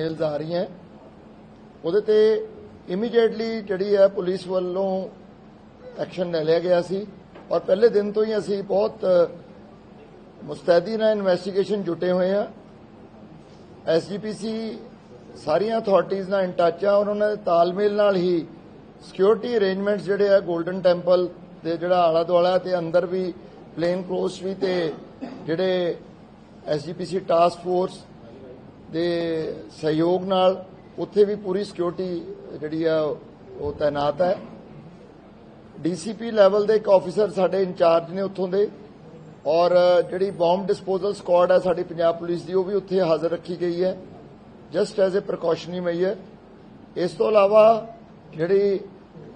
Mails ਆ ਰਹੀਆਂ। ਉਹਦੇ ਤੇ ਇਮੀਡੀਏਟਲੀ ਜਿਹੜੀ ਹੈ ਪੁਲਿਸ ਵੱਲੋਂ ਐਕਸ਼ਨ ਲੈ ਲਿਆ ਗਿਆ ਸੀ। ਔਰ ਪਹਿਲੇ ਦਿਨ ਤੋਂ ਹੀ ਅਸੀਂ ਬਹੁਤ ਮੁਸਤੈਦੀ ਨਾਲ ਇਨਵੈਸਟੀਗੇਸ਼ਨ ਜੁਟੇ ਹੋਏ ਆ ਐਸਜੀਪੀਸੀ ਸਾਰੀਆਂ ਅਥਾਰਟੀਆਂ ਨਾਲ ਇਨ ਟੱਚ ਆ ਔਰ ਉਹਨਾਂ ਦੇ ਤਾਲਮੇਲ ਨਾਲ ਹੀ ਸਿਕਿਉਰਿਟੀ ਅਰੇਂਜਮੈਂਟਸ ਜਿਹੜੇ ਆ 골ਡਨ ਟੈਂਪਲ ਦੇ ਜਿਹੜਾ ਆਲਾ ਦੁਆਲਾ ਤੇ ਅੰਦਰ ਵੀ ਪਲੇਨ ਕਲੋਸ ਵੀ ਤੇ ਜਿਹੜੇ ਐਸਜੀਪੀਸੀ ਟਾਸਕ ਫੋਰਸ ਦੇ ਸਹਿਯੋਗ ਨਾਲ ਉੱਥੇ ਵੀ ਪੂਰੀ ਸਿਕਿਉਰਿਟੀ ਜਿਹੜੀ ਆ, ਉਹ ਤਾਇਨਾਤ ਹੈ। ਡੀਸੀਪੀ ਲੈਵਲ ਦੇ ਇੱਕ ਆਫੀਸਰ ਸਾਡੇ ਇੰਚਾਰਜ ਨੇ ਉੱਥੋਂ ਦੇ ਔਰ ਜਿਹੜੀ ਬੰਬ ਡਿਸਪੋਜ਼ਲ ਸਕੁਆਡ ਹੈ ਸਾਡੀ ਪੰਜਾਬ ਪੁਲਿਸ ਦੀ, ਉਹ ਵੀ ਉੱਥੇ ਹਾਜ਼ਰ ਰੱਖੀ ਗਈ ਹੈ। Just as a precautionary measure ਇਸ ਤੋਂ ਇਲਾਵਾ ਜਿਹੜੀ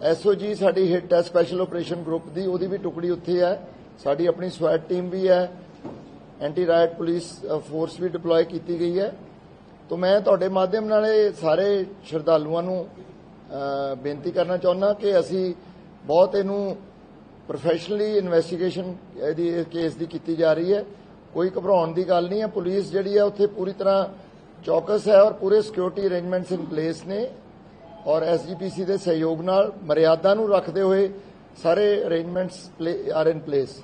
ਐਸਓਜੀ ਸਾਡੀ ਹਿੱਟ ਹੈ ਸਪੈਸ਼ਲ ਆਪਰੇਸ਼ਨ ਗਰੁੱਪ ਦੀ, ਉਹਦੀ ਵੀ ਟੁਕੜੀ ਉੱਥੇ ਹੈ। ਸਾਡੀ ਆਪਣੀ ਸਵੈਟ ਟੀਮ ਵੀ ਹੈ। ਐਂਟੀ ਰਾਇਟ ਪੁਲਿਸ ਫੋਰਸ ਵੀ ਡਿਪਲੋਏ ਕੀਤੀ ਗਈ ਹੈ। ਤੋਂ ਮੈਂ ਤੁਹਾਡੇ ਮਾਧਿਅਮ ਨਾਲ ਇਹ ਸਾਰੇ ਸ਼ਰਧਾਲੂਆਂ ਨੂੰ ਬੇਨਤੀ ਕਰਨਾ ਚਾਹੁੰਦਾ ਕਿ ਅਸੀਂ ਬਹੁਤ ਇਹਨੂੰ ਪ੍ਰੋਫੈਸ਼ਨਲੀ ਇਨਵੈਸਟੀਗੇਸ਼ਨ ਇਹਦੀ ਕੇਸ ਦੀ ਕੀਤੀ ਜਾ ਰਹੀ ਹੈ। ਕੋਈ ਘਬਰਾਉਣ ਦੀ ਗੱਲ ਨਹੀਂ ਹੈ। ਪੁਲਿਸ ਜਿਹੜੀ ਹੈ ਉੱਥੇ ਪੂਰੀ ਤਰ੍ਹਾਂ ਚੌਕਸ ਹੈ ਔਰ ਪੂਰੇ ਸਿਕਿਉਰਿਟੀ ਅਰੇਂਜਮੈਂਟਸ ਇਨ ਪਲੇਸ ਨੇ ਔਰ ਐਸਜੀਪੀਸੀ ਦੇ ਸਹਿਯੋਗ ਨਾਲ ਮਰਿਆਦਾ ਨੂੰ ਰੱਖਦੇ ਹੋਏ ਸਾਰੇ ਅਰੇਂਜਮੈਂਟਸ ਆਰ ਇਨ ਪਲੇਸ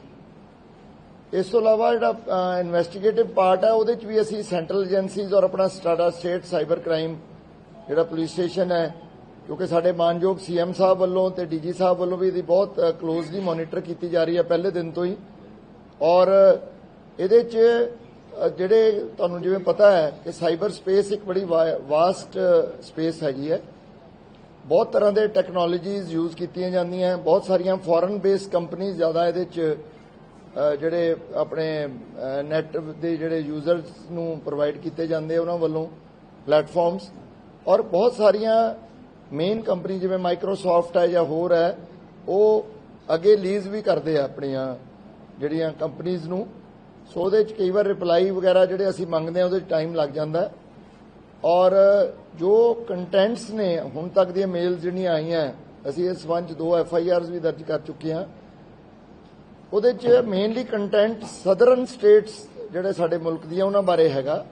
ਇਸ ਤੋਂ ਇਲਾਵਾ ਜਿਹੜਾ ਇਨਵੈਸਟੀਗੇਟਿਵ ਪਾਰਟ ਹੈ, ਉਹਦੇ ਚ ਵੀ ਅਸੀਂ ਸੈਂਟਰਲ ਏਜੰਸੀਜ਼ ਔਰ ਆਪਣਾ ਸਟਾਡਾ ਸਟੇਟ ਸਾਈਬਰ ਕ੍ਰਾਈਮ, ਜਿਹੜਾ ਪੁਲਿਸ ਸਟੇਸ਼ਨ ਹੈ, ਕਿਉਂਕਿ ਸਾਡੇ ਮਾਨਯੋਗ ਸੀਐਮ ਸਾਹਿਬ ਵੱਲੋਂ ਤੇ ਡੀਜੀ ਸਾਹਿਬ ਵੱਲੋਂ ਵੀ ਇਹਦੀ ਬਹੁਤ ਕਲੋਜ਼ਲੀ ਮੋਨੀਟਰ ਕੀਤੀ ਜਾ ਰਹੀ ਹੈ ਪਹਿਲੇ ਦਿਨ ਤੋਂ ਹੀ। ਔਰ ਇਹਦੇ ਚ ਜਿਹੜੇ ਤੁਹਾਨੂੰ ਜਿਵੇਂ ਪਤਾ ਹੈ ਕਿ ਸਾਈਬਰ ਸਪੇਸ ਇੱਕ ਬੜੀ ਵਾਸਟ ਸਪੇਸ ਹੈਗੀ ਹੈ। ਬਹੁਤ ਤਰ੍ਹਾਂ ਦੇ ਟੈਕਨੋਲੋਜੀਜ਼ ਯੂਜ਼ ਕੀਤੀਆਂ ਜਾਂਦੀਆਂ ਬਹੁਤ ਸਾਰੀਆਂ ਫੋਰਨ ਬੇਸ ਕੰਪਨੀਆਂ ਜ਼ਿਆਦਾ ਇਹਦੇ ਚ ਜਿਹੜੇ ਆਪਣੇ ਨੈਟ ਦੇ ਜਿਹੜੇ ਯੂਜ਼ਰਸ ਨੂੰ ਪ੍ਰੋਵਾਈਡ ਕੀਤੇ ਜਾਂਦੇ ਉਹਨਾਂ ਵੱਲੋਂ ਪਲੇਟਫਾਰਮਸ ਔਰ ਬਹੁਤ ਸਾਰੀਆਂ ਮੇਨ ਕੰਪਨੀ ਜਿਵੇਂ ਮਾਈਕਰੋਸਾਫਟ ਹੈ ਜਾਂ ਹੋਰ ਹੈ, ਉਹ ਅੱਗੇ ਲੀਜ਼ ਵੀ ਕਰਦੇ ਆ ਆਪਣੀਆਂ ਜਿਹੜੀਆਂ ਕੰਪਨੀਆਂ ਨੂੰ। ਸੋ ਉਹਦੇ ਚ ਕਈ ਵਾਰ ਰਿਪਲਾਈ ਵਗੈਰਾ ਜਿਹੜੇ ਅਸੀਂ ਮੰਗਦੇ ਆ, ਉਹਦੇ ਚ ਟਾਈਮ ਲੱਗ ਜਾਂਦਾ। ਔਰ ਜੋ ਕੰਟੈਂਟਸ ਨੇ, ਹੁਣ ਤੱਕ ਦੀਆਂ ਮੇਲਸ ਜਿਹੜੀਆਂ ਆਈਆਂ, ਅਸੀਂ ਇਸ ਸੰਬੰਧ 'ਚ ਦੋ ਐਫ ਆਈ ਆਰਸ ਵੀ ਦਰਜ ਕਰ ਚੁੱਕੇ ਹਾਂ। ਉਹਦੇ 'ਚ ਮੇਨਲੀ ਕੰਟੈਂਟ ਸਦਰਨ ਸਟੇਟਸ ਜਿਹੜੇ ਸਾਡੇ ਮੁਲਕ ਦੀਆਂ ਉਹਨਾਂ ਬਾਰੇ ਹੈਗਾ।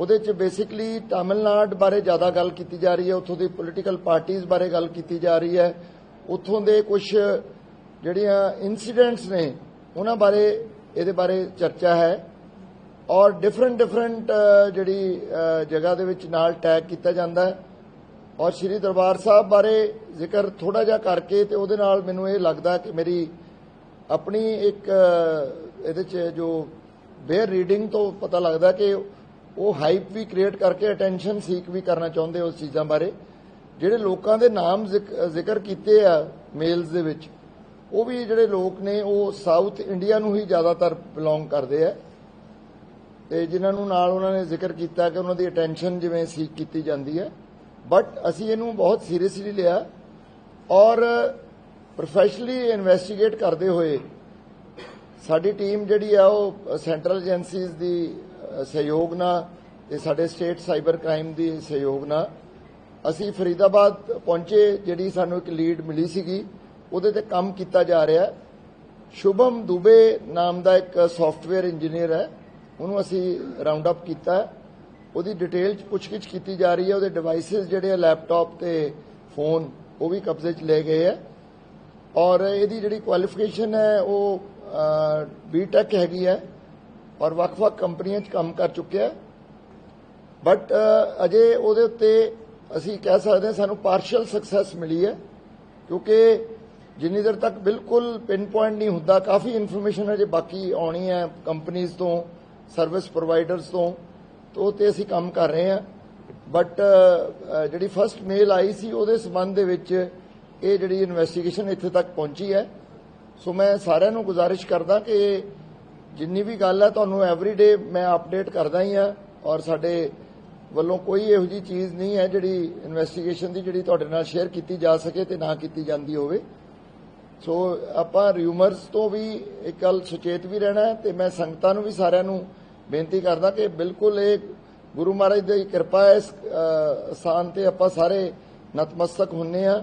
ਉਹਦੇ 'ਚ ਬੇਸਿਕਲੀ ਤਾਮਿਲਨਾਡ ਬਾਰੇ ਜ਼ਿਆਦਾ ਗੱਲ ਕੀਤੀ ਜਾ ਰਹੀ ਹੈ, ਉੱਥੋਂ ਦੀ ਪੋਲੀਟੀਕਲ ਪਾਰਟੀਆਂ ਬਾਰੇ ਗੱਲ ਕੀਤੀ ਜਾ ਰਹੀ ਹੈ। ਉੱਥੋਂ ਦੇ ਕੁਝ ਜਿਹੜੀਆਂ ਇਨਸੀਡੈਂਟਸ ਨੇ, ਉਹਨਾਂ ਬਾਰੇ ਇਹਦੇ ਬਾਰੇ ਚਰਚਾ ਹੈ। ਔਰ ਡਿਫਰੈਂਟ ਡਿਫਰੈਂਟ ਜਿਹੜੀ ਜਗ੍ਹਾ ਦੇ ਵਿੱਚ ਨਾਲ ਟੈਗ ਕੀਤਾ ਜਾਂਦਾ ਹੈ। ਔਰ ਸ੍ਰੀ ਦਰਬਾਰ ਸਾਹਿਬ ਬਾਰੇ ਜ਼ਿਕਰ ਥੋੜਾ ਜਿਹਾ ਕਰਕੇ ਤੇ ਉਹਦੇ ਨਾਲ ਮੈਨੂੰ ਇਹ ਲੱਗਦਾ ਕਿ ਮੇਰੀ ਆਪਣੀ ਇੱਕ ਇਹਦੇ 'ਚ ਜੋ ਬੇਅਰ ਰੀਡਿੰਗ ਤੋਂ ਪਤਾ ਲੱਗਦਾ ਕਿ ਉਹ ਹਾਈਪ ਵੀ ਕ੍ਰੀਏਟ ਕਰਕੇ ਅਟੈਂਸ਼ਨ ਸੀਕ ਵੀ ਕਰਨਾ ਚਾਹੁੰਦੇ ਉਸ ਚੀਜ਼ਾਂ ਬਾਰੇ। ਜਿਹੜੇ ਲੋਕਾਂ ਦੇ ਨਾਮ ਜ਼ਿਕਰ ਕੀਤੇ ਆ ਮੇਲਸ ਦੇ ਵਿੱਚ, ਉਹ ਵੀ ਜਿਹੜੇ ਲੋਕ ਨੇ, ਉਹ ਸਾਊਥ ਇੰਡੀਆ ਨੂੰ ਹੀ ਜ਼ਿਆਦਾਤਰ ਬਿਲੋਂਗ ਕਰਦੇ ਆ। ਤੇ ਜਿਨ੍ਹਾਂ ਨੂੰ ਨਾਲ ਉਹਨਾਂ ਨੇ ਜ਼ਿਕਰ ਕੀਤਾ ਕਿ ਉਹਨਾਂ ਦੀ ਅਟੈਂਸ਼ਨ ਜਿਵੇਂ ਸੀਕ ਕੀਤੀ ਜਾਂਦੀ ਹੈ। ਬਟ ਅਸੀਂ ਇਹਨੂੰ ਬਹੁਤ ਸੀਰੀਅਸਲੀ ਲਿਆ। ਔਰ ਪ੍ਰੋਫੈਸ਼ਨਲੀ ਇਨਵੈਸਟੀਗੇਟ ਕਰਦੇ ਹੋਏ ਸਾਡੀ ਟੀਮ ਜਿਹੜੀ ਆ ਉਹ ਸੈਂਟਰਲ ਏਜੰਸੀਜ਼ ਦੀ ਸਹਿਯੋਗ ਨਾਲ ਤੇ ਸਾਡੇ ਸਟੇਟ ਸਾਈਬਰ ਕ੍ਰਾਈਮ ਦੀ ਸਹਿਯੋਗ ਨਾਲ ਅਸੀਂ ਫਰੀਦਾਬਾਦ ਪਹੁੰਚੇ, ਜਿਹੜੀ ਸਾਨੂੰ ਇੱਕ ਲੀਡ ਮਿਲੀ ਸੀਗੀ, ਉਹਦੇ ਤੇ ਕੰਮ ਕੀਤਾ ਜਾ ਰਿਹਾ। ਸ਼ੁਭਮ ਦੁਬੇ ਨਾਮ ਦਾ ਇੱਕ ਸੌਫਟਵੇਅਰ ਇੰਜੀਨੀਅਰ ਹੈ, ਉਹਨੂੰ ਅਸੀਂ ਰਾਉਂਡ ਅਪ ਕੀਤਾ। ਉਹਦੀ ਡਿਟੇਲ ਚ ਪੁੱਛਗਿੱਛ ਕੀਤੀ ਜਾ ਰਹੀ ਹੈ, ਉਹਦੇ ਡਿਵਾਈਸਸ ਜਿਹੜੇ ਆ ਲੈਪਟਾਪ ਤੇ ਫੋਨ ਉਹ ਵੀ ਕਬਜ਼ੇ 'ਚ ਲਏ ਗਏ ਹੈ। ਔਰ ਇਹਦੀ ਜਿਹੜੀ ਕੁਆਲੀਫਿਕੇਸ਼ਨ ਹੈ, ਉਹ ਬੀਟੈਕ ਹੈਗੀ ਹੈ ਔਰ ਵੱਖ-ਵੱਖ ਕੰਪਨੀਆਂ 'ਚ ਕੰਮ ਕਰ ਚੁੱਕਿਆ ਬਟ ਅਜੇ ਉਹਦੇ ਉੱਤੇ ਅਸੀਂ ਕਹਿ ਸਕਦੇ ਹਾਂ ਸਾਨੂੰ ਪਾਰਸ਼ਲ ਸਕਸੈਸ ਮਿਲੀ ਹੈ, ਕਿਉਂਕਿ ਜਿੰਨੀ ਦੇਰ ਤੱਕ ਬਿਲਕੁਲ ਪਿਨ ਪੁਆਇੰਟ ਨਹੀਂ ਹੁੰਦਾ, ਕਾਫੀ ਇਨਫੋਰਮੇਸ਼ਨ ਅਜੇ ਬਾਕੀ ਆਉਣੀ ਹੈ ਕੰਪਨੀਆਂ ਤੋਂ ਸਰਵਿਸ ਪ੍ਰੋਵਾਈਡਰਸ ਤੋਂ ਤੋਂ ਉਹ ਤੇ ਅਸੀਂ ਕੰਮ ਕਰ ਰਹੇ ਹਾਂ। ਬਟ ਜਿਹੜੀ ਫਰਸਟ ਮੇਲ ਆਈ ਸੀ, ਉਹਦੇ ਸਬੰਧ ਦੇ ਵਿੱਚ ਇਹ ਜਿਹੜੀ ਇਨਵੈਸਟੀਗੇਸ਼ਨ ਇੱਥੇ ਤੱਕ ਪਹੁੰਚੀ ਹੈ, ਸੋ ਮੈਂ ਸਾਰਿਆਂ ਨੂੰ ਗੁਜ਼ਾਰਿਸ਼ ਕਰਦਾ ਕਿ ਜਿੰਨੀ ਵੀ ਗੱਲ ਹੈ ਤੁਹਾਨੂੰ ਐਵਰੀਡੇ ਮੈਂ ਅਪਡੇਟ ਕਰਦਾ ਹੀ ਆ ਔਰ ਸਾਡੇ ਵੱਲੋਂ ਕੋਈ ਇਹੋ ਜੀ ਚੀਜ਼ ਨਹੀਂ ਹੈ ਜਿਹੜੀ ਇਨਵੈਸਟੀਗੇਸ਼ਨ ਦੀ ਜਿਹੜੀ ਤੁਹਾਡੇ ਨਾਲ ਸ਼ੇਅਰ ਕੀਤੀ ਜਾ ਸਕੇ ਤੇ ਨਾ ਕੀਤੀ ਜਾਂਦੀ ਹੋਵੇ। ਸੋ ਆਪਾਂ ਰਿਊਮਰਸ ਤੋਂ ਵੀ ਇੱਕ ਗੱਲ ਸੁਚੇਤ ਵੀ ਰਹਿਣਾ ਹੈ ਤੇ ਮੈਂ ਸੰਗਤਾਂ ਨੂੰ ਵੀ ਸਾਰਿਆਂ ਨੂੰ ਬੇਨਤੀ ਕਰਦਾ ਕਿ ਬਿਲਕੁਲ ਇਹ ਗੁਰੂ ਮਹਾਰਾਜ ਦੀ ਕਿਰਪਾ ਇਸ ਸਥਾਨ ਤੇ ਆਪਾਂ ਸਾਰੇ ਨਤਮਸਤਕ ਹੁੰਨੇ ਆ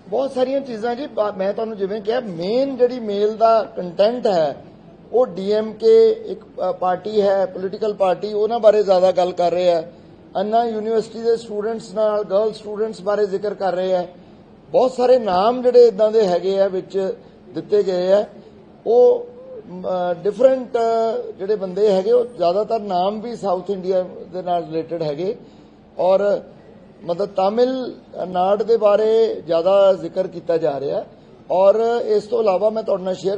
ਬਹੁਤ ਸਾਰੀਆਂ ਚੀਜ਼ਾਂ ਜੀ ਮੈਂ ਤੁਹਾਨੂੰ ਜਿਵੇਂ ਕਿਹਾ ਮੇਨ ਜਿਹੜੀ ਮੇਲ ਦਾ ਕੰਟੈਂਟ ਹੈ, ਉਹ ਡੀਐਮਕੇ ਇੱਕ ਪਾਰਟੀ ਹੈ ਪੋਲੀਟੀਕਲ ਪਾਰਟੀ, ਉਹਨਾਂ ਬਾਰੇ ਜ਼ਿਆਦਾ ਗੱਲ ਕਰ ਰਹੇ ਹੈ। ਅੰਨਾ ਯੂਨੀਵਰਸਿਟੀ ਦੇ ਸਟੂਡੈਂਟਸ ਨਾਲ ਗਰਲ ਸਟੂਡੈਂਟਸ ਬਾਰੇ ਜ਼ਿਕਰ ਕਰ ਰਹੇ ਹੈ। ਬਹੁਤ ਸਾਰੇ ਨਾਮ ਜਿਹੜੇ ਇਦਾਂ ਦੇ ਹੈਗੇ ਆ, ਵਿੱਚ ਦਿੱਤੇ ਗਏ ਆ। ਉਹ ਡਿਫਰੈਂਟ ਜਿਹੜੇ ਬੰਦੇ ਹੈਗੇ, ਉਹ ਜ਼ਿਆਦਾਤਰ ਨਾਮ ਵੀ ਸਾਊਥ ਇੰਡੀਆ ਦੇ ਨਾਲ ਰਿਲੇਟਡ ਹੈਗੇ। ਔਰ ਮਤਲਬ ਤਾਮਿਲ ਨਾਡ ਦੇ ਬਾਰੇ ਜ਼ਿਆਦਾ ਜ਼ਿਕਰ ਕੀਤਾ ਜਾ ਰਿਹਾ ਔਰ ਇਸ ਤੋਂ ਇਲਾਵਾ ਮੈਂ ਤੁਹਾਡੇ ਨਾਲ ਸ਼ੇਅਰ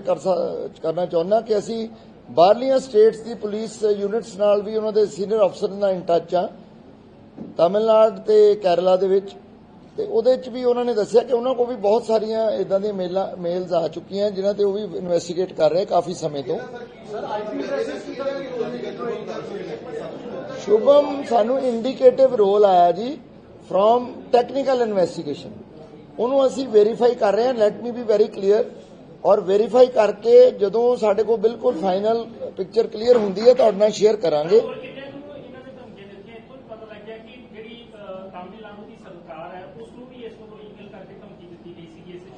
ਕਰਨਾ ਚਾਹੁੰਦਾ ਕਿ ਅਸੀਂ ਬਾਹਰਲੀਆਂ ਸਟੇਟਸ ਦੀ ਪੁਲਿਸ ਯੂਨਿਟਸ ਨਾਲ ਵੀ ਉਹਨਾਂ ਦੇ ਸੀਨੀਅਰ ਅਫਸਰ ਨਾਲ ਇਨ ਟੱਚ ਆ ਤਾਮਿਲਨਾਡੂ ਤੇ ਕੇਰਲਾ ਦੇ ਵਿੱਚ। ਤੇ ਉਹਦੇ ਵਿੱਚ ਵੀ ਉਹਨਾਂ ਨੇ ਦੱਸਿਆ ਕਿ ਉਹਨਾਂ ਕੋਲ ਵੀ ਬਹੁਤ ਸਾਰੀਆਂ ਇਦਾਂ ਦੀਆਂ ਮੇਲਾਂ, ਮੇਲਸ ਆ ਚੁੱਕੀਆਂ, ਜਿਨ੍ਹਾਂ ਤੇ ਉਹ ਵੀ ਇਨਵੈਸਟੀਗੇਟ ਕਰ ਰਹੇ ਕਾਫੀ ਸਮੇਂ ਤੋਂ। ਸ਼ੁਭਮ, ਸਾਨੂੰ ਇੰਡੀਕੇਟਿਵ ਰੋਲ ਆਇਆ ਜੀ। ਫਰੋਮ ਟੈਕਨੀਕਲ ਇਨਵੈਸਟੀਗੇਸ਼ਨ ਉਹਨੂੰ ਅਸੀਂ ਵੈਰੀਫਾਈ ਕਰ ਰਹੇ ਹਾਂ let me be very clear ਔਰ ਵੈਰੀਫਾਈ ਕਰਕੇ ਜਦੋਂ ਸਾਡੇ ਕੋਲ ਬਿਲਕੁਲ ਫਾਈਨਲ ਪਿਕਚਰ ਕਲੀਅਰ ਹੁੰਦੀ ਹੈ ਤੁਹਾਡੇ ਨਾਲ ਸ਼ੇਅਰ ਕਰਾਂਗੇ।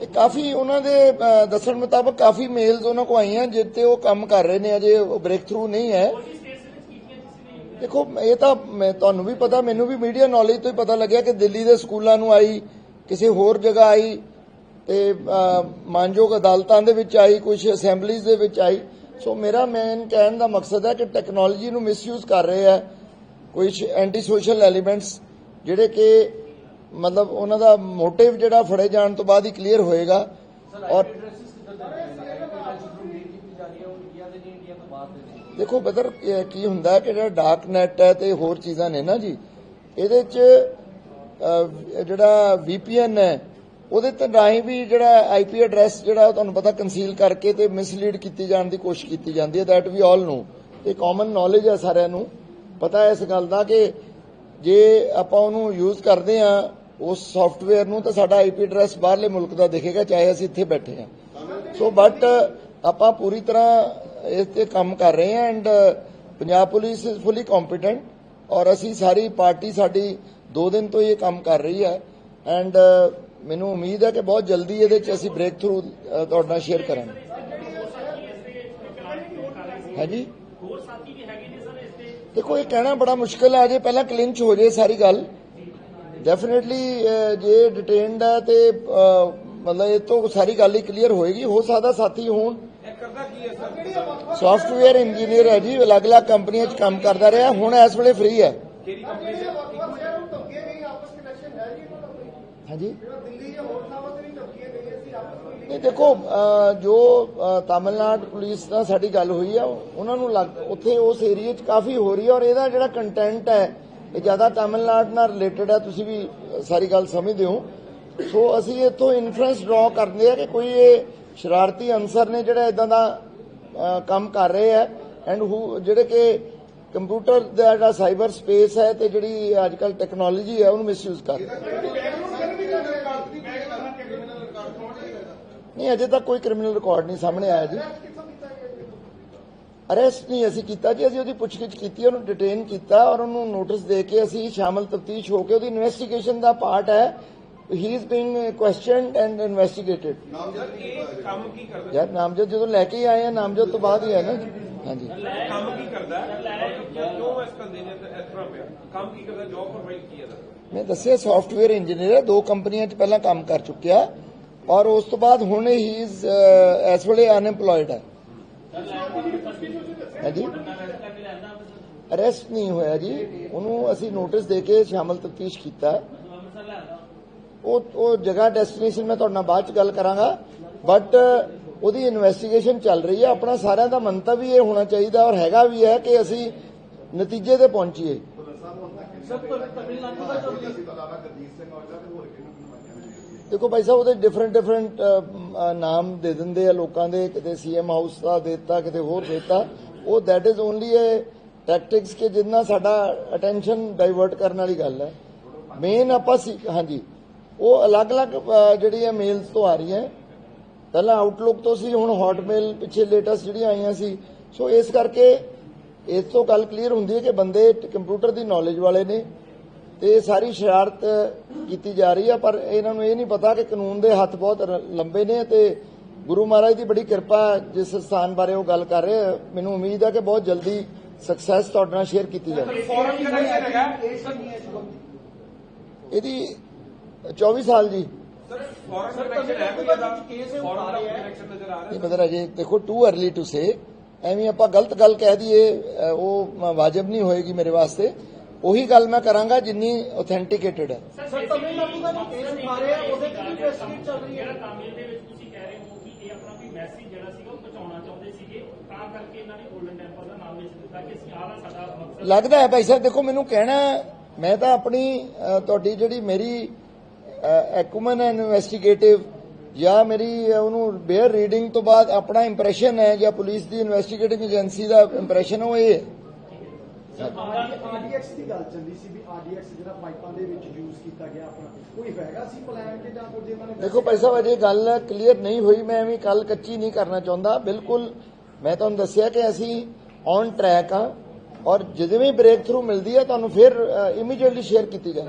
ਇਹ ਕਾਫੀ ਉਹਨਾਂ ਦੇ ਦੱਸਣ ਮੁਤਾਬਕ ਕਾਫੀ ਮੇਲਸ ਉਹਨਾਂ ਕੋ ਆਈਆਂ ਜਿੱਤੇ ਉਹ ਕੰਮ ਕਰ ਰਹੇ ਨੇ ਅਜੇ ਬ੍ਰੇਕ ਥਰੂ ਨਹੀਂ ਹੈ ਹੋਰ ਵੀ ਸਟੇਟਸ ਵਿੱਚ ਕੀਤੀਆਂ ਜਿਸ ਨੇ ਦੇਖੋ ਇਹ ਤਾਂ ਮੈਂ ਤੁਹਾਨੂੰ ਵੀ ਪਤਾ ਮੈਨੂੰ ਵੀ ਮੀਡੀਆ ਨੌਲੇਜ ਤੋਂ ਹੀ ਪਤਾ ਲੱਗਿਆ ਕਿ ਦਿੱਲੀ ਦੇ ਸਕੂਲਾਂ ਨੂੰ ਆਈ ਕਿਸੇ ਹੋਰ ਜਗ੍ਹਾ ਆਈ ਤੇ ਮਾਨਯੋਗ ਅਦਾਲਤਾਂ ਦੇ ਵਿੱਚ ਆਈ ਕੁਝ ਅਸੈਂਬਲੀਜ਼ ਦੇ ਵਿੱਚ ਆਈ। ਸੋ ਮੇਰਾ ਮੇਨ ਕਹਿਣ ਦਾ ਮਕਸਦ ਹੈ ਕਿ ਟੈਕਨੋਲੋਜੀ ਨੂੰ ਮਿਸਯੂਜ਼ ਕਰ ਰਹੇ ਆ ਕੁਝ ਐਂਟੀ ਸੋਸ਼ਲ ਐਲੀਮੈਂਟਸ ਜਿਹੜੇ ਕਿ ਮਤਲਬ ਉਹਨਾਂ ਦਾ ਮੋਟਿਵ ਜਿਹੜਾ ਫੜੇ ਜਾਣ ਤੋਂ ਬਾਅਦ ਹੀ ਕਲੀਅਰ ਹੋਏਗਾ। ਔਰ ਦੇਖੋ ਬਦਰ ਕੀ ਹੁੰਦਾ ਕਿ ਜਿਹੜਾ ਡਾਰਕ ਨੈਟ ਹੈ ਤੇ ਹੋਰ ਚੀਜ਼ਾਂ ਨੇ ਨਾ ਜੀ ਇਹਦੇ ਚ ਅਹ, ਜਿਹੜਾ VPN ਹੈ ਉਹਦੇ ਤੇ ਰਾਹੀਂ ਵੀ ਜਿਹੜਾ ਆਈਪੀ ਐਡਰੈਸ ਜਿਹੜਾ ਤੁਹਾਨੂੰ ਪਤਾ ਕੰਸੀਲ ਕਰਕੇ ਤੇ ਮਿਸਲੀਡ ਕੀਤੀ ਜਾਣ ਦੀ ਕੋਸ਼ਿਸ਼ ਕੀਤੀ ਜਾਂਦੀ ਹੈ ਥੈਟ ਵੀ ਆਲ ਨੂੰ ਇਹ ਕਾਮਨ ਨੌਲੇਜ ਹੈ ਸਾਰਿਆਂ ਨੂੰ। ਪਤਾ ਹੈ ਇਸ ਗੱਲ ਦਾ ਕਿ ਜੇ ਆਪਾਂ ਉਹਨੂੰ ਯੂਜ਼ ਕਰਦੇ ਆ ਉਸ ਸੌਫਟਵੇਅਰ ਨੂੰ ਤਾਂ ਸਾਡਾ ਆਈਪੀ ਐਡਰੈਸ ਬਾਹਰਲੇ ਮੁਲਕ ਦਾ ਦਿਖੇਗਾ ਚਾਹੇ ਅਸੀਂ ਇੱਥੇ ਬੈਠੇ ਆ ਸੋ ਬਟ ਆਪਾਂ ਪੂਰੀ ਤਰ੍ਹਾਂ ਇਸ ਤੇ ਕੰਮ ਕਰ ਰਹੇ ਹਾਂ and Punjab police is fully competent ਔਰ ਅਸੀਂ ਸਾਰੀ ਪਾਰਟੀ ਸਾਡੀ 2 ਦਿਨ ਤੋਂ ਇਹ ਕੰਮ ਕਰ ਰਹੀ ਹੈ ਐਂਡ ਮੈਨੂੰ ਉਮੀਦ ਹੈ ਕਿ ਬਹੁਤ ਜਲਦੀ ਇਹਦੇ ਚ ਅਸੀਂ ਬ੍ਰੇਕ ਥਰੂ ਤੁਹਾਡੇ ਨਾਲ ਸ਼ੇਅਰ ਕਰਾਂਗੇ। ਹਾਂਜੀ? ਹੋਰ ਦੇਖੋ, ਇਹ ਕਹਿਣਾ ਬੜਾ ਮੁਸ਼ਕਲ ਹੈ, ਅਜੇ ਪਹਿਲਾਂ ਕਲਿੰਚ ਹੋ ਜੇ ਸਾਰੀ ਗੱਲ। ਡੈਫੀਨਿਟਲੀ ਜੇ ਡਿਟੇਨਡ ਹੈ ਤੇ ਮਤਲਬ ਇਹ ਤੋਂ ਸਾਰੀ ਗੱਲ ਹੀ ਕਲੀਅਰ ਹੋਏਗੀ। ਹੋ ਸਕਦਾ ਸਾਥੀ ਹੋਣ ਸੌਫਟਵੇਅਰ ਇੰਜੀਨੀਅਰ ਹੈ ਜੀ ਅਲੱਗ-ਅਲੱਗ ਕੰਪਨੀਆਂ 'ਚ ਕੰਮ ਕਰਦਾ ਰਿਹਾ ਹੁਣ ਇਸ ਵੇਲੇ ਫ੍ਰੀ ਹੈ। ਹਾਂਜੀ? ਨਹੀਂ ਦੇਖੋ ਜੋ ਅਹ, ਤਾਮਿਲਨਾਡੂ ਪੁਲਿਸ ਨਾਲ ਸਾਡੀ ਗੱਲ ਹੋਈ ਆ ਉਹਨਾਂ ਨੂੰ ਲੱਗ ਉੱਥੇ ਉਸ ਏਰੀਆ 'ਚ ਕਾਫੀ ਹੋ ਰਹੀ ਹੈ ਔਰ ਇਹਦਾ ਜਿਹੜਾ ਕੰਟੈਂਟ ਹੈ ਇਹ ਜ਼ਿਆਦਾ ਤਾਮਿਲਨਾਡੂ ਨਾਲ ਰਿਲੇਟਡ ਹੈ ਤੁਸੀਂ ਵੀ ਸਾਰੀ ਗੱਲ ਸਮਝਦੇ ਹੋ। ਸੋ ਅਸੀਂ ਇਥੋਂ ਇਨਫਰੈਂਸ ਡਰਾ ਕਰਦੇ ਆ ਕਿ ਕੋਈ ਇਹ ਸ਼ਰਾਰਤੀ ਅਨਸਰ ਨੇ ਜਿਹੜਾ ਇਦਾਂ ਦਾ ਕੰਮ ਕਰ ਰਹੇ ਹੈ। ਐਂਡ ਹੂ ਜਿਹੜੇ ਕਿ ਕੰਪਿਊਟਰ ਦਾ ਜਿਹੜਾ ਸਾਈਬਰ ਸਪੇਸ ਹੈ ਤੇ ਜਿਹੜੀ ਅੱਜ ਕੱਲ ਟੈਕਨੋਲੋਜੀ ਹੈ, ਉਹਨੂੰ ਮਿਸਯੂਜ਼ ਕਰ ਨਹੀਂ, ਅਜੇ ਤੱਕ ਕੋਈ ਕ੍ਰਿਮੀਨਲ ਰਿਕਾਰਡ ਨਹੀਂ ਸਾਹਮਣੇ ਆਇਆ ਜੀ। ਅਰੈਸਟ ਨਹੀਂ ਅਸੀਂ ਕੀਤਾ ਜੀ, ਅਸੀਂ ਉਹਦੀ ਪੁੱਛਗਿੱਛ ਕੀਤੀ, ਉਹਨੂੰ ਡਿਟੇਨ ਕੀਤਾ ਔਰ ਉਹਨੂੰ ਨੋਟਿਸ ਦੇ ਕੇ ਅਸੀਂ ਸ਼ਾਮਲ ਤਫਤੀਸ਼ ਹੋ ਕੇ ਉਹਦੀ ਇਨਵੈਸਟੀਗੇਸ਼ਨ ਦਾ ਪਾਰਟ ਹੈ। He is being questioned and investigated ਕੰਮ ਕੀ ਕਰਦਾ ਯਾਰ ਨਾਮਜ਼ਦ ਜਦੋਂ ਲੈ ਕੇ ਹੀ ਆਏ ਆ ਨਾਮਜ਼ਦ ਤੋਂ ਬਾਅਦ ਹੀ ਹੈ ਨਾ ਜੀ ਹਾਂਜੀ ਕੰਮ ਕੀ ਕਰਦਾ ਹੈ? ਕਿਉਂ ਇਸ ਕੰਦੇ ਨੇ ਇਸ ਤਰ੍ਹਾਂ ਪਿਆ ਕੰਮ ਕੀ ਕਰਦਾ ਜੌਬ ਪ੍ਰੋਵਾਈਡ ਕੀ ਹੈ ਮੈਂ ਦੱਸਿਆ ਸੌਫਟਵੇਅਰ ਇੰਜੀਨੀਅਰ ਹੈ ਦੋ ਕੰਪਨੀਆਂ 'ਚ ਪਹਿਲਾਂ ਕੰਮ ਕਰ ਚੁੱਕਿਆ ਔਰ ਉਸ ਤੋਂ ਬਾਅਦ ਹੁਣ ਹੀ ਇਜ਼ ਇਸ ਵੇਲੇ ਅਨਐਮਪਲੋਇਡ ਹੈ ਹਾਂਜੀ ਅਰੈਸਟ ਨਹੀਂ ਹੋਇਆ ਜੀ ਉਹਨੂੰ ਅਸੀਂ ਨੋਟਿਸ ਦੇ ਕੇ ਸ਼ਾਮਲ ਤਫਤੀਸ਼ ਕੀਤਾ ਉਹ ਉਹ ਜਗ੍ਹਾ ਡੈਸਟੀਨੇਸ਼ਨ ਮੈਂ ਤੁਹਾਡੇ ਨਾਲ ਬਾਅਦ ਚ ਗੱਲ ਕਰਾਂਗਾ ਬਟ ਉਹਦੀ ਇਨਵੈਸਟੀਗੇਸ਼ਨ ਚੱਲ ਰਹੀ ਹੈ। ਆਪਣਾ ਸਾਰਿਆਂ ਦਾ ਮੰਤਵ ਵੀ ਇਹ ਹੋਣਾ ਚਾਹੀਦਾ ਔਰ ਹੈਗਾ ਵੀ ਹੈ ਕਿ ਅਸੀਂ ਨਤੀਜੇ ਤੇ ਪਹੁੰਚੀਏ। ਦੇਖੋ ਭਾਈ ਸਾਹਿਬ ਉਹਦੇ ਡਿਫਰੈਂਟ ਡਿਫਰੈਂਟ ਨਾਮ ਦੇ ਦਿੰਦੇ ਆ ਲੋਕਾਂ ਦੇ। ਕਿਤੇ ਸੀਐਮ ਹਾਊਸ ਦਾ ਦਿੱਤਾ ਕਿਤੇ ਹੋਰ ਦਿੱਤਾ। ਉਹ that is only a tactics ਕਿ ਜਿੰਨਾ ਸਾਡਾ ਅਟੈਂਸ਼ਨ ਡਾਈਵਰਟ ਕਰਨ ਵਾਲੀ ਗੱਲ ਹੈ। ਮੇਨ ਆਪਾਂ ਸੀ ਹਾਂਜੀ। ਉਹ ਅਲੱਗ-ਅਲੱਗ ਅ, ਜਿਹੜੀਆਂ ਮੇਲਸ ਤੋਂ ਆ ਰਹੀਆਂ ਪਹਿਲਾਂ ਆਊਟਲੁੱਕ ਤੋਂ ਸੀ ਹੁਣ ਹੌਟਮੇਲ ਪਿੱਛੇ ਲੇਟੈਸਟ ਜਿਹੜੀਆਂ ਆਈਆਂ ਸੀ। ਸੋ ਇਸ ਕਰਕੇ ਇਸ ਤੋਂ ਗੱਲ ਕਲੀਅਰ ਹੁੰਦੀ ਹੈ ਕਿ ਬੰਦੇ ਕੰਪਿਊਟਰ ਦੀ ਨੌਲੇਜ ਵਾਲੇ ਨੇ ਤੇ ਸਾਰੀ ਸ਼ਰਾਰਤ ਕੀਤੀ ਜਾ ਰਹੀ ਹੈ ਪਰ ਇਹਨਾਂ ਨੂੰ ਇਹ ਨਹੀਂ ਪਤਾ ਕਿ ਕਾਨੂੰਨ ਦੇ ਹੱਥ ਬਹੁਤ ਲੰਬੇ ਨੇ ਤੇ ਗੁਰੂ ਮਹਾਰਾਜ ਦੀ ਬੜੀ ਕਿਰਪਾ ਹੈ ਜਿਸ ਸਥਾਨ ਬਾਰੇ ਉਹ ਗੱਲ ਕਰ ਰਹੇ ਆ। ਮੈਨੂੰ ਉਮੀਦ ਹੈ ਕਿ ਬਹੁਤ ਜਲਦੀ ਸਕਸੈਸ ਤੁਹਾਡੇ ਨਾਲ ਸ਼ੇਅਰ ਕੀਤੀ ਜਾਵੇ। ਇਹਦੀ 24 ਸਾਲ ਜੀ ਸਰ ਫੋਰਨ ਕਨੈਕਸ਼ਨ ਹੈ ਕੋਈ ਇਹਦਾ? ਫੋਰਨ ਦਾ ਕਨੈਕਸ਼ਨ ਨਜ਼ਰ ਆ ਰਿਹਾ? ਇਹ ਬਦਰ ਅਜੇ ਦੇਖੋ ਟੂ अर्ਲੀ ਟੂ ਸੇ ਐਵੇਂ ਆਪਾਂ ਗਲਤ ਗੱਲ ਕਹਿ ਦਈਏ ਉਹ ਵਾਜਬ ਨਹੀਂ ਹੋਏਗੀ ਮੇਰੇ ਵਾਸਤੇ। ਉਹੀ ਗੱਲ ਮੈਂ ਕਰਾਂਗਾ ਜਿੰਨੀ ਆਥੈਂਟਿਕੇਟਡ ਹੈ। ਸਰ ਤਮਿਲਨਾਡੂ ਦਾ ਜੋ ਕੇਸ ਉਠਾ ਰਹੇ ਆ ਉਹਦੇ ਤੇ ਵੀ ਇਨਵੈਸਟੀਗੇਟ ਚੱਲ ਰਹੀ ਹੈ। ਜਿਹੜਾ ਤਾਮਿਲ ਦੇ ਵਿੱਚ ਤੁਸੀਂ ਕਹਿ ਰਹੇ ਹੋ ਕਿ ਇਹ ਆਪਣਾ ਵੀ ਮੈਸੇਜ ਜਿਹੜਾ ਸੀਗਾ ਉਹ ਪਹੁੰਚਾਉਣਾ ਚਾਹੁੰਦੇ ਸੀਗੇ ਤਾਂ ਕਰਕੇ ਇਹਨਾਂ ਨੇ ਗੋਲਡਨ ਟੈਂਪਲ ਦਾ ਨਾਮ ਵਿੱਚ ਦਿੱਤਾ ਕਿ ਅਸੀਂ ਆਹ ਸਾਡਾ ਮਕਸਦ ਲੱਗਦਾ ਹੈ ਭਾਈ ਸਾਹਿਬ ਦੇਖੋ ਮੈਨੂੰ ਕਹਿਣਾ ਮੈਂ ਤਾਂ ਆਪਣੀ ਤੁਹਾਡੀ ਜਿਹੜੀ ਮੇਰੀ ਐਕੂਮਨ ਇਨਵੈਸਟੀਗੇਟਿਵ ਜਾਂ ਮੇਰੀ ਉਹਨੂੰ ਬੇਅਰ ਰੀਡਿੰਗ ਤੋਂ ਬਾਅਦ ਆਪਣਾ ਇੰਪ੍ਰੈਸ਼ਨ ਹੈ ਜਾਂ ਪੁਲਿਸ ਦੀ ਇਨਵੈਸਟੀਗੇਟਿਵ ਏਜੰਸੀ ਦਾ ਇੰਪ੍ਰੈਸ਼ਨ ਉਹ ਇਹ ਹੈ। ਆਰਡੀਐਕਸ ਦੀ ਗੱਲ ਚੱਲੀ ਸੀ ਵੀ ਆਰਡੀਐਕਸ ਜਿਹੜਾ ਪਾਈਪਾਂ ਦੇ ਵਿੱਚ ਯੂਜ਼ ਕੀਤਾ ਗਿਆ ਆਪਣਾ ਕੋਈ ਹੈਗਾ ਸੀ ਪਲਾਨ ਕਿ ਜਾਂ ਕੁਝ ਇਹਨਾਂ ਨੇ ਦੇਖੋ ਭਾਈ ਸਾਹਿਬ ਅਜੇ ਗੱਲ ਕਲੀਅਰ ਨਹੀਂ ਹੋਈ ਮੈਂ ਐਵੇਂ ਕੱਲ ਕੱਚੀ ਨਹੀਂ ਕਰਨਾ ਚਾਹੁੰਦਾ। ਬਿਲਕੁਲ ਮੈਂ ਤੁਹਾਨੂੰ ਦੱਸਿਆ ਕਿ ਅਸੀਂ ਔਨ ਟਰੈਕ ਆ ਔਰ ਜਦੋਂ ਵੀ ਬ੍ਰੇਕ ਥਰੂ ਮਿਲਦੀ ਹੈ ਤੁਹਾਨੂੰ ਫਿਰ ਇਮੀਡੀਏਟਲੀ ਸ਼ੇਅਰ ਕੀਤੀ ਜਾਏ